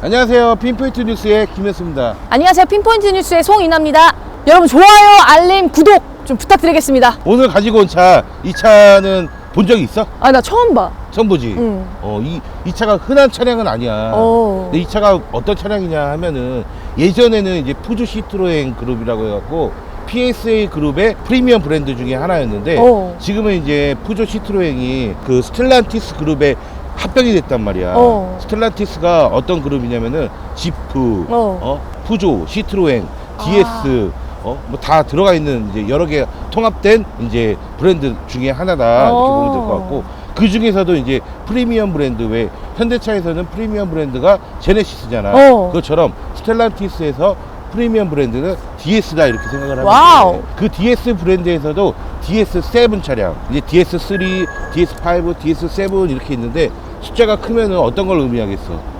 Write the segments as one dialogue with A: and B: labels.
A: 안녕하세요. 핀포인트 뉴스의 김현수입니다.
B: 안녕하세요. 핀포인트 뉴스의 송이나입니다. 여러분 좋아요, 알림, 구독 좀 부탁드리겠습니다.
A: 오늘 가지고 온 차, 이 차는 본 적이 있어?
B: 아, 나 처음 봐.
A: 처음 보지?
B: 응.
A: 어, 이, 이 차가 흔한 차량은 아니야.
B: 어.
A: 근데 이 차가 어떤 차량이냐 하면은 예전에는 이제 푸주 시트로엔 그룹이라고 해갖고 PSA 그룹의 프리미엄 브랜드 중에 하나였는데
B: 어.
A: 지금은 이제 푸조 시트로엔이 그 스텔란티스 그룹에 합병이 됐단 말이야.
B: 어.
A: 스텔란티스가 어떤 그룹이냐면은 지프,
B: 어.
A: 어, 푸조, 시트로엔, DS, 어, 뭐 다 들어가 있는 이제 여러 개 통합된 이제 브랜드 중에 하나다 이렇게
B: 어.
A: 보면 될 것 같고 그 중에서도 이제 프리미엄 브랜드 왜 현대차에서는 프리미엄 브랜드가 제네시스잖아.
B: 어.
A: 그것처럼 스텔란티스에서 프리미엄 브랜드는 DS다 이렇게 생각을 하면
B: 와우.
A: 돼. 그 DS 브랜드에서도 DS7 차량, 이제 DS3, DS5, DS7 이렇게 있는데 숫자가 크면은 어떤 걸 의미하겠어?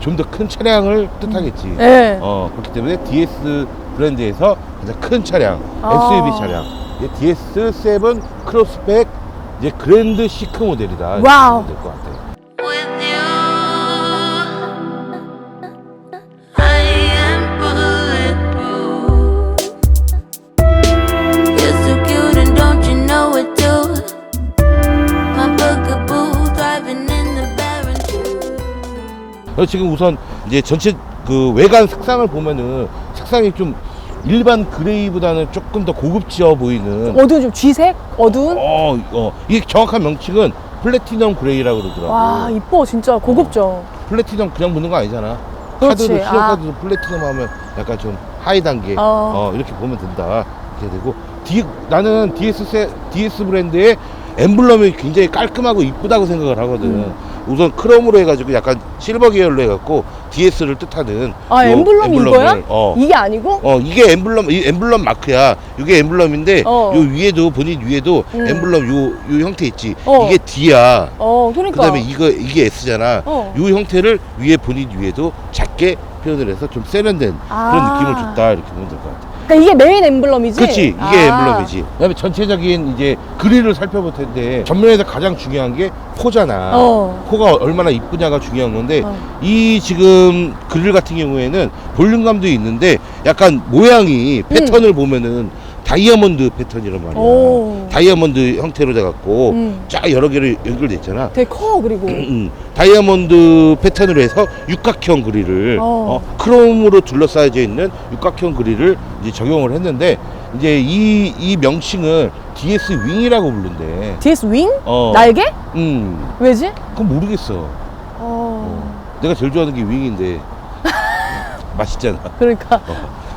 A: 좀 더 큰 차량을 뜻하겠지.
B: 네.
A: 어, 그렇기 때문에 DS 브랜드에서 가장 큰 차량,
B: 아.
A: SUV 차량, 이제 DS7 크로스백 이제 그랜드 시크 모델이다.
B: 와우.
A: 될것 같아요. 지금 우선 이제 전체 그 외관 색상을 보면은 색상이 좀 일반 그레이보다는 조금 더 고급지어 보이는
B: 어두운 좀 쥐색? 어두운?
A: 어, 어, 이게 정확한 명칭은 플래티넘 그레이라고 그러더라고.
B: 와, 이뻐. 진짜 고급져.
A: 플래티넘 그냥 묻는 거 아니잖아. 카드도
B: 아.
A: 신용카드도 플래티넘 하면 약간 좀 하이 단계
B: 어.
A: 어. 이렇게 보면 된다. 이렇게 되고 D, 나는 DS 세, DS 브랜드의 엠블럼이 굉장히 깔끔하고 이쁘다고 생각을 하거든.
B: 음.
A: 우선 크롬으로 해가지고 약간 실버 계열로 해갖고 DS를 뜻하는
B: 아,
A: 요 엠블럼을,
B: 이거야?
A: 어.
B: 이게 아니고?
A: 어 이게 엠블럼 이 엠블럼 마크야. 이게 엠블럼인데
B: 어.
A: 요 위에도 본인 위에도
B: 음.
A: 엠블럼 요 요 형태 있지.
B: 어.
A: 이게 D야.
B: 어, 그러니까.
A: 그다음에 이거 이게 S잖아.
B: 어.
A: 이 형태를 위에 본인 위에도 작게 표현을 해서 좀 세련된
B: 아.
A: 그런 느낌을 줬다 이렇게 보면 될 것 같아.
B: 그러니까 이게 메인 엠블럼이지?
A: 그렇지 이게
B: 아.
A: 엠블럼이지. 그다음에 전체적인 이제 그릴을 살펴볼 텐데 전면에서 가장 중요한 게 코잖아.
B: 어.
A: 코가 얼마나 이쁘냐가 중요한 건데
B: 어.
A: 이 지금 그릴 같은 경우에는 볼륨감도 있는데 약간 모양이 패턴을 보면은 다이아몬드 패턴이란 말이야.
B: 오.
A: 다이아몬드 형태로 돼갖고
B: 음.
A: 쫙 여러 개로 연결돼 있잖아.
B: 되게 커, 그리고.
A: 음, 다이아몬드 패턴으로 해서 육각형 그릴을
B: 어.
A: 어, 크롬으로 둘러싸여져 있는 육각형 그릴을 이제 적용을 했는데 이제 이, 이 명칭을 DS 윙이라고 부른대.
B: DS 윙?
A: 어.
B: 날개?
A: 음,
B: 왜지?
A: 그건 모르겠어.
B: 어.
A: 내가 제일 좋아하는 게 윙인데 맛있잖아.
B: 그러니까.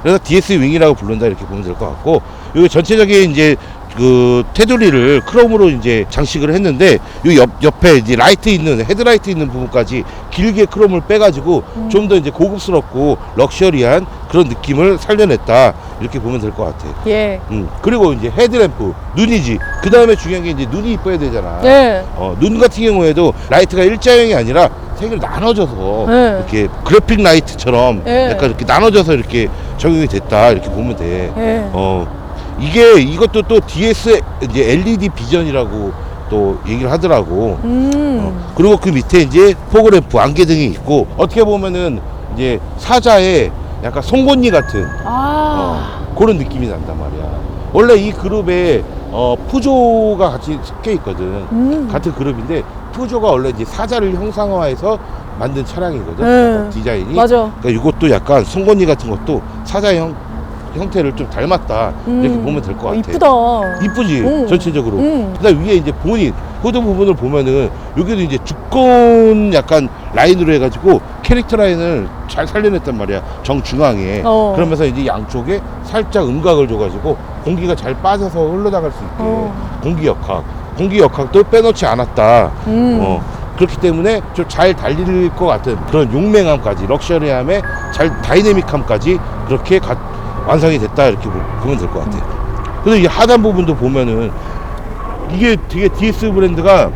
A: 그래서 DS 윙이라고 부른다 이렇게 보면 될 것 같고 여기 전체적인 이제 그 테두리를 크롬으로 이제 장식을 했는데 요 옆, 옆에 이제 라이트 있는 헤드라이트 있는 부분까지 길게 크롬을 빼가지고
B: 음.
A: 좀더 이제 고급스럽고 럭셔리한 그런 느낌을 살려냈다 이렇게 보면 될 것 같아.
B: 예.
A: 음 그리고 이제 헤드램프 눈이지 그 다음에 중요한 게 이제 눈이 이뻐야 되잖아.
B: 네.
A: 어, 눈 같은 경우에도 라이트가 일자형이 아니라 세 개로 나눠져서
B: 네.
A: 이렇게 그래픽 라이트처럼
B: 네.
A: 약간 이렇게 나눠져서 이렇게 적용이 됐다 이렇게 보면 돼.
B: 예.
A: 어 이게 이것도 또 DS 이제 LED 비전이라고 또 얘기를 하더라고.
B: 음.
A: 어, 그리고 그 밑에 이제 포그래프 안개 등이 있고 어떻게 보면은 이제 사자의 약간 송곳니 같은
B: 아.
A: 어, 그런 느낌이 난단 말이야. 원래 이 그룹에 어, 푸조가 같이 섞여 있거든.
B: 음.
A: 같은 그룹인데 푸조가 원래 이제 사자를 형상화해서 만든 차량이거든.
B: 네.
A: 약간 디자인이.
B: 맞아.
A: 그러니까 이것도 약간 송곳니 같은 것도 사자 형 형태를 좀 닮았다 이렇게
B: 음.
A: 보면 될것
B: 어,
A: 같아.
B: 이쁘다.
A: 이쁘지
B: 음.
A: 전체적으로.
B: 음.
A: 그다음 위에 이제 본인 후드 부분을 보면은 여기도 이제 두꺼운 약간 라인으로 해가지고 캐릭터 라인을 잘 살려냈단 말이야 정중앙에
B: 어.
A: 그러면서 이제 양쪽에 살짝 음각을 줘가지고 공기가 잘 빠져서 흘러나갈 수 있게
B: 어.
A: 공기 역학 공기 역학도 빼놓지 않았다
B: 음.
A: 어, 그렇기 때문에 좀 잘 달릴 것 같은 그런 용맹함까지 럭셔리함에 잘 다이내믹함까지 그렇게 가- 완성이 됐다 이렇게 보- 보면 될 것 같아요. 그래서 이 하단 부분도 보면은 이게 되게 DS 브랜드가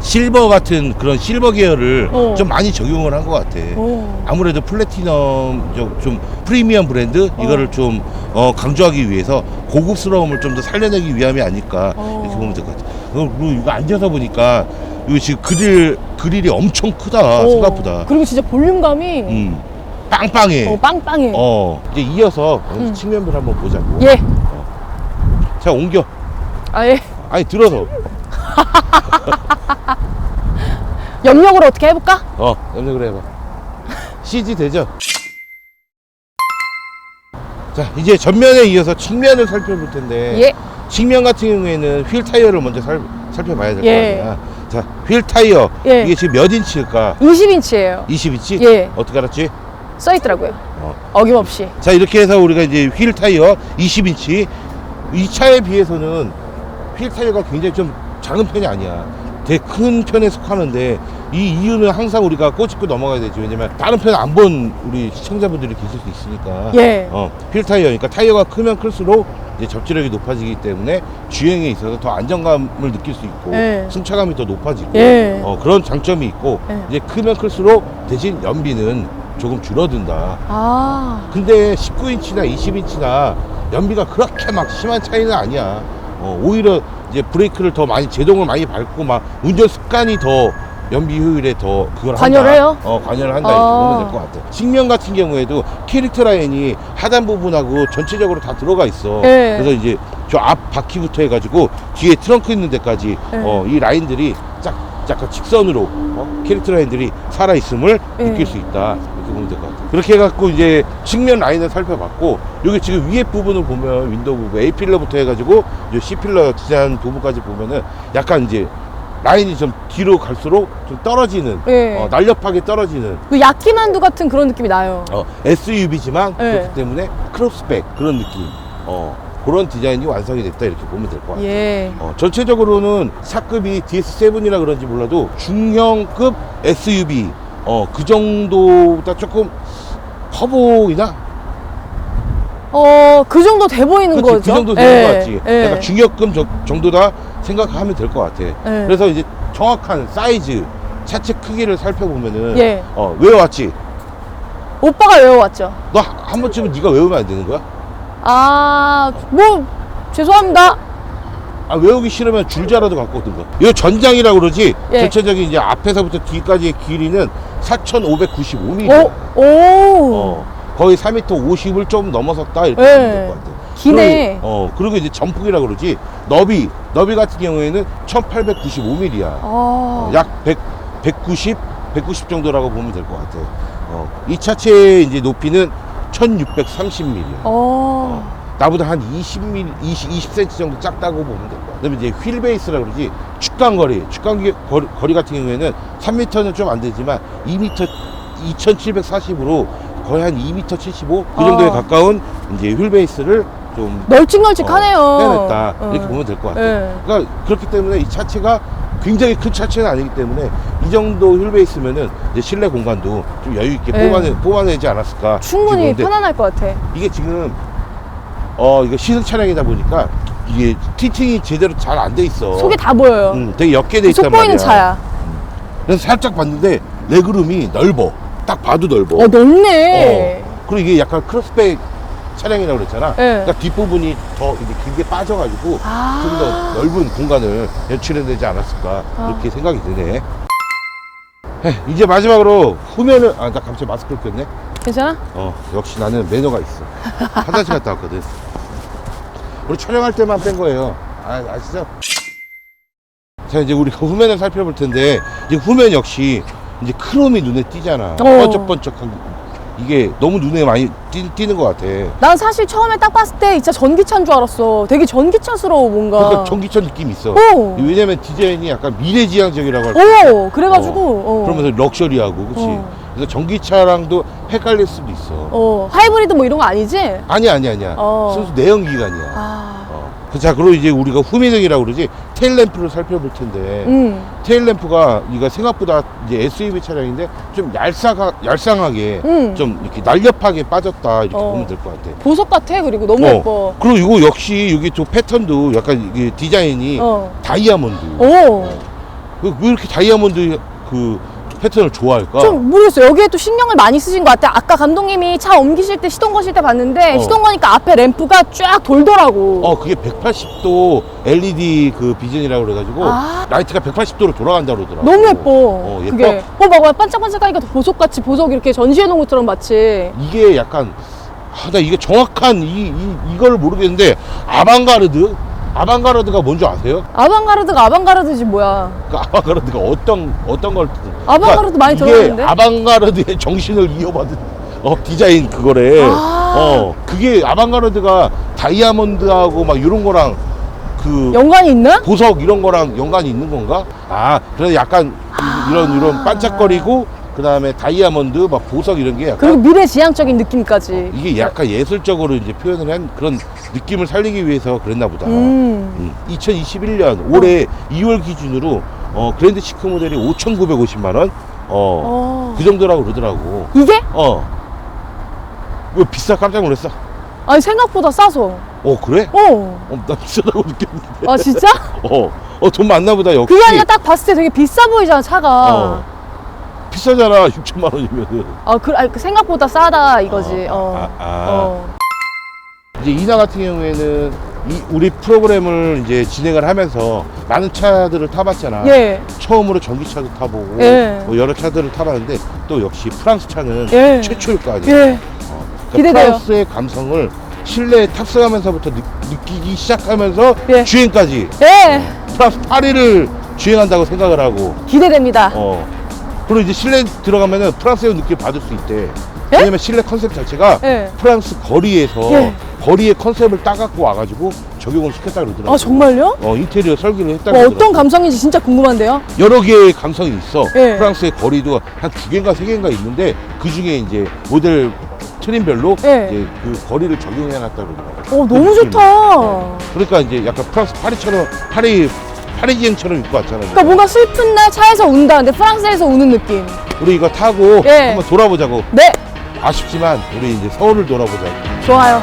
A: 실버 같은 그런 실버 계열을
B: 어.
A: 좀 많이 적용을 한 것 같아.
B: 어.
A: 아무래도 플래티넘 좀, 좀 프리미엄 브랜드 이거를 좀 어, 강조하기 위해서 고급스러움을 좀 더 살려내기 위함이 아닐까
B: 어.
A: 이렇게 보면 될 것 같아. 그리고 이거 앉아서 보니까 이거 지금 그릴 그릴이 엄청 크다
B: 오,
A: 생각보다.
B: 그리고 진짜 볼륨감이
A: 음, 빵빵해.
B: 어, 빵빵해.
A: 어, 이제 이어서
B: 음.
A: 측면을 한번 보자고.
B: 예.
A: 자, 옮겨.
B: 아, 예.
A: 아니, 들어서.
B: 염력으로 어떻게 해볼까?
A: 어, 염색을 해봐. CG 되죠? 자, 이제 전면에 이어서 측면을 살펴볼 텐데.
B: 예.
A: 측면 같은 경우에는 휠 타이어를 먼저 살, 살펴봐야 될 거
B: 예.
A: 아니야. 자, 휠 타이어.
B: 예.
A: 이게 지금 몇 인치일까?
B: 20인치예요.
A: 20인치?
B: 예.
A: 어떻게 알았지?
B: 써 있더라고요.
A: 어.
B: 어김없이.
A: 자, 이렇게 해서 우리가 이제 휠 타이어 20인치. 이 차에 비해서는 휠 타이어가 굉장히 좀 작은 편이 아니야. 되게 큰 편에 속하는데 이 이유는 항상 우리가 꼬집고 넘어가야 되죠. 왜냐면 다른 편 안 본 우리 시청자분들이 계실 수 있으니까.
B: 예.
A: 어, 휠 타이어니까 타이어가 크면 클수록 이제 접지력이 높아지기 때문에 주행에 있어서 더 안정감을 느낄 수 있고
B: 예.
A: 승차감이 더 높아지고
B: 예.
A: 어, 그런 장점이 있고
B: 예.
A: 이제 크면 클수록 대신 연비는 조금 줄어든다.
B: 아.
A: 근데 19인치나 20인치나 연비가 그렇게 막 심한 차이는 아니야. 어, 오히려 이제 브레이크를 더 많이 제동을 많이 밟고 막 운전 습관이 더 연비 효율에 더 그걸
B: 관여를
A: 한다.
B: 해요?
A: 어, 관여를 한다
B: 아.
A: 이렇게 보면 될 것 같아. 측면 같은 경우에도 캐릭터 라인이 하단 부분하고 전체적으로 다 들어가 있어.
B: 예.
A: 그래서 이제 저 앞 바퀴부터 해가지고 뒤에 트렁크 있는 데까지
B: 예.
A: 어, 이 라인들이 짝 약간 직선으로 어, 캐릭터 라인들이 살아 있음을
B: 예.
A: 느낄 수 있다 이렇게 보면 될 것 같아 요. 그렇게 해갖고 이제 측면 라인을 살펴봤고 여기 지금 위에 부분을 보면 윈도우 부분 A 필러부터 해가지고 이제 C 필러 디자인 부분까지 보면은 약간 이제 라인이 좀 뒤로 갈수록 좀 떨어지는
B: 예.
A: 어, 날렵하게 떨어지는
B: 그 야키만두 같은 그런 느낌이 나요.
A: 어, SUV지만
B: 예.
A: 그렇기 때문에 크롭스백 그런 느낌 어, 그런 디자인이 완성이 됐다 이렇게 보면 될 것 같아요.
B: 예.
A: 어, 전체적으로는 차급이 DS7이라 그런지 몰라도 중형급 SUV 어, 그 정도보다 조금 커 보이나?
B: 어, 그 정도 돼 보이는
A: 그치,
B: 거죠.
A: 그 정도 되는
B: 예.
A: 것 같지.
B: 예.
A: 약간 중형급 저- 정도다 생각하면 될 것 같아. 그래서 이제 정확한 사이즈, 차체 크기를 살펴보면은
B: 예.
A: 어, 외워왔지?
B: 오빠가 외워왔죠.
A: 너 한 번쯤은 네가 외우면 안 되는 거야?
B: 아, 뭐, 죄송합니다.
A: 아 외우기 싫으면 줄자라도 갖고 오든가 이거 전장이라고 그러지
B: 예.
A: 전체적인 이제 앞에서부터 뒤까지의 길이는 4,595mm
B: 오, 오.
A: 어, 거의 4m 50을 좀 넘어섰다 이렇게
B: 예.
A: 보면 될 것 같아요
B: 기네.
A: 그리고, 어, 그리고 이제 점프기라 그러지 너비 너비 같은 경우에는 1895mm야
B: 아.
A: 약 100, 190 190 정도라고 보면 될 것 같아요 어, 이 차체의 이제 높이는 1630mm야
B: 어.
A: 나보다 한 20mm, 20, 20cm 정도 작다고 보면 될 거야. 그다음에 이제 휠 베이스라 그러지 축간 거리, 축간 기- 거리, 거리 같은 경우에는 3m는 좀 안 되지만 2m 2,740으로 거의 한 2m 75 그 정도에
B: 아.
A: 가까운 이제 휠 베이스를 좀
B: 널찍널찍하네요.
A: 어, 빼냈다
B: 어.
A: 이렇게 보면 될 것 같아요.
B: 예.
A: 그러니까 그렇기 때문에 이 차체가 굉장히 큰 차체는 아니기 때문에 이 정도 휠 베이스면은 이제 실내 공간도 좀 여유 있게
B: 예.
A: 뽑아내, 뽑아내지 않았을까.
B: 충분히 편안할 것 같아.
A: 이게 지금 어 이거 시승 차량이다 보니까 이게 티팅이 제대로 잘 안 돼 있어.
B: 속이 다 보여요.
A: 음, 되게 옅게
B: 돼속
A: 있단
B: 보이는
A: 말이야.
B: 차야.
A: 그래서 살짝 봤는데 레그룸이 넓어. 딱 봐도 넓어.
B: 어, 넓네.
A: 어. 그리고 이게 약간 크로스백 차량이라고 그랬잖아.
B: 예.
A: 그러니까 뒷부분이 더 이제 길게 빠져가지고
B: 아.
A: 좀 더 넓은 공간을 연출해내지 않았을까
B: 아.
A: 이렇게 생각이 드네. 에, 이제 마지막으로 후면을 아 나 갑자기 마스크를 꼈네.
B: 괜찮아?
A: 어, 역시 나는 매너가 있어. 화장실 갔다 왔거든. 우리 촬영할 때만 뺀 거예요. 아, 아시죠? 자, 이제 우리가 후면을 살펴볼 텐데, 이제 후면 역시 이제 크롬이 눈에 띄잖아.
B: 어.
A: 번쩍번쩍한. 이게 너무 눈에 많이 띄, 띄는 것 같아.
B: 난 사실 처음에 딱 봤을 때 진짜 전기차인 줄 알았어. 되게 전기차스러워 뭔가.
A: 그러니까 전기차 느낌 이 있어.
B: 오.
A: 왜냐면 디자인이 약간 미래지향적이라고 할까?
B: 오, 그래가지고. 어.
A: 그러면서 럭셔리하고, 그치?
B: 어.
A: 그래서 전기차랑도 헷갈릴 수도 있어.
B: 어, 하이브리드 뭐 이런 거 아니지?
A: 아니야, 아니야, 아니야.
B: 어.
A: 순수 내연기관이야.
B: 아.
A: 어. 자, 그리고 이제 우리가 후미등이라고 그러지 테일램프를 살펴볼 텐데
B: 음.
A: 테일램프가 이거 생각보다 이제 SUV 차량인데 좀 얄쌍하, 얄쌍하게
B: 음.
A: 좀 이렇게 날렵하게 빠졌다 이렇게
B: 어.
A: 보면 될 것 같아.
B: 보석 같아. 그리고 너무
A: 어.
B: 예뻐.
A: 그리고 이거 역시 여기 또 패턴도 약간 이게 디자인이
B: 어.
A: 다이아몬드.
B: 오.
A: 그- 왜 이렇게 다이아몬드 그 패턴을 좋아할까?
B: 좀 모르겠어요. 여기에 또 신경을 많이 쓰신 것 같아요. 아까 감독님이 차 옮기실 때 시동 거실 때 봤는데
A: 어.
B: 시동 거니까 앞에 램프가 쫙 돌더라고.
A: 어 그게 180도 LED 그 비전이라고 그래가지고
B: 아.
A: 라이트가 180도로 돌아간다 그러더라고.
B: 너무 예뻐.
A: 어, 예뻐?
B: 그게. 어, 봐봐. 반짝반짝하니까 더 보석같이 보석 이렇게 전시해 놓은 것처럼 마치.
A: 이게 약간 아, 나 이게 정확한 이, 이 이걸 모르겠는데 아방가르드 아방가르드가 뭔지 아세요?
B: 아방가르드가 아방가르드지 뭐야.
A: 그 아방가르드가 어떤 어떤 걸
B: 아방가르드 많이 들어봤는데?
A: 아방가르드의 정신을 이어받은 어 디자인 그거래.
B: 아.
A: 어 그게 아방가르드가 다이아몬드하고 막 이런 거랑 그
B: 연관이 있나?
A: 보석 이런 거랑 연관이 있는 건가? 아, 그래서 약간 이- 이런 이런 반짝거리고 그 다음에 다이아몬드 막 보석 이런 게
B: 그리고
A: 약간
B: 미래지향적인 느낌까지.
A: 이게 약간 예술적으로 이제 표현을 한 그런 느낌을 살리기 위해서 그랬나 보다.
B: 음.
A: 음, 2021년 올해 2월 기준으로 어, 그랜드 시크 모델이 5,950만 원. 어,
B: 어.
A: 그 정도라고 그러더라고.
B: 이게?
A: 어. 왜 비싸 깜짝 놀랐어?
B: 아니 생각보다 싸서.
A: 어, 그래?
B: 어.
A: 어, 나 비싸다고 느꼈는데.
B: 아 진짜?
A: 어, 어, 돈 많나 보다, 역시.
B: 그게 아니라 딱 봤을 때 되게 비싸 보이잖아 차가.
A: 어. 비싸잖아, 6천만 원이면은.
B: 아, 그, 아니, 그 생각보다 싸다 이거지. 어.
A: 아, 아.
B: 어.
A: 이제 이나 같은 경우에는 이 우리 프로그램을 이제 진행을 하면서 많은 차들을 타봤잖아.
B: 예.
A: 처음으로 전기차도 타보고
B: 예.
A: 뭐 여러 차들을 타봤는데 또 역시 프랑스 차는
B: 예.
A: 최초일 거 아니야.
B: 예.
A: 그러니까
B: 기대돼요.
A: 프랑스의 감성을 실내에 탑승하면서부터 느, 느끼기 시작하면서
B: 예.
A: 주행까지
B: 예.
A: 프랑스 파리를 주행한다고 생각을 하고
B: 기대됩니다.
A: 어 그리고 이제 실내 들어가면은 프랑스의 느낌을 받을 수 있대.
B: 예?
A: 왜냐면 실내 컨셉 자체가
B: 예.
A: 프랑스 거리에서
B: 예.
A: 거리의 컨셉을 따갖고 와가지고 적용을 시켰다 그러더라고.
B: 아, 정말요?
A: 어 인테리어 설계를 했다
B: 뭐
A: 그러더라고.
B: 어떤 감성인지 진짜 궁금한데요?
A: 여러 개의 감성이 있어.
B: 예.
A: 프랑스의 거리도 한 두 개인가 세 개인가 있는데 그 중에 이제 모델 트림별로
B: 예.
A: 이제 그 거리를 적용해 놨다 그러더라고.
B: 어,
A: 그
B: 너무
A: 느낌이.
B: 좋다.
A: 어. 그러니까 이제 약간 프랑스 파리처럼 파리 파리지행처럼 입고 왔잖아.
B: 그러니까 뭔가 슬픈 날 차에서 운다. 근데 프랑스에서 우는 느낌.
A: 우리 이거 타고
B: 예.
A: 한번 돌아보자고.
B: 네.
A: 아쉽지만 우리 이제 서울을 돌아보자고.
B: 좋아요.